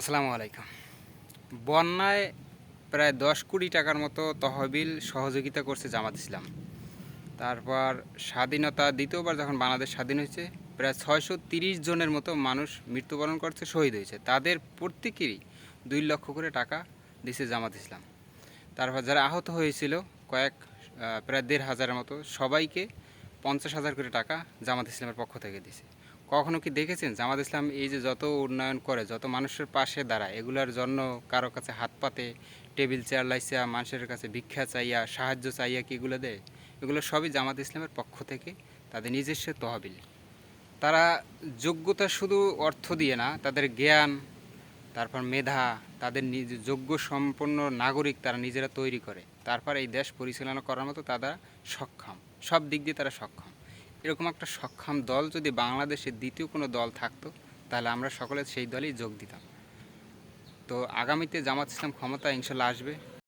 আসসালামু আলাইকুম। বন্যায় প্রায় দশ কোটি টাকার মতো তহবিল সহযোগিতা করছে জামাত ইসলাম। তারপর স্বাধীনতা দ্বিতীয়বার যখন বাংলাদেশ স্বাধীন হয়েছে, প্রায় ছয়শো তিরিশ জনের মতো মানুষ মৃত্যুবরণ করছে, শহীদ হয়েছে। তাদের প্রত্যেকেরই দুই লক্ষ করে টাকা দিছে জামাত ইসলাম। তারপর যারা আহত হয়েছিল, কয়েক প্রায় দেড় হাজারের মতো, সবাইকে পঞ্চাশ হাজার করে টাকা জামাত ইসলামের পক্ষ থেকে দিছে। কখনো কি দেখেছেন জামাত ইসলাম এই যে যত উন্নয়ন করে, যত মানুষের পাশে দাঁড়ায়, এগুলোর জন্য কারও কাছে হাত পাতে, টেবিল, চেয়ার লাইসা, মানুষের কাছে ভিক্ষা চাইয়া, সাহায্য চাইয়া কি এগুলো দেয়? এগুলো সবই জামাত ইসলামের পক্ষ থেকে তাদের নিজস্ব তহবিল। তারা যোগ্যতা শুধু অর্থ দিয়ে না, তাদের জ্ঞান, তারপর মেধা, তাদের নিজ যোগ্য সম্পন্ন নাগরিক তারা নিজেরা তৈরি করে। তারপর এই দেশ পরিচালনা করার মতো তারা সক্ষম। সব দিক দিয়ে তারা সক্ষম। এরকম একটা সক্ষম দল যদি বাংলাদেশের দ্বিতীয় কোনো দল থাকতো, তাহলে আমরা সকলে সেই দলেই যোগ দিতাম। তো আগামীতে জামাত ইসলাম ক্ষমতা ইনশাল্লাহ আসবে।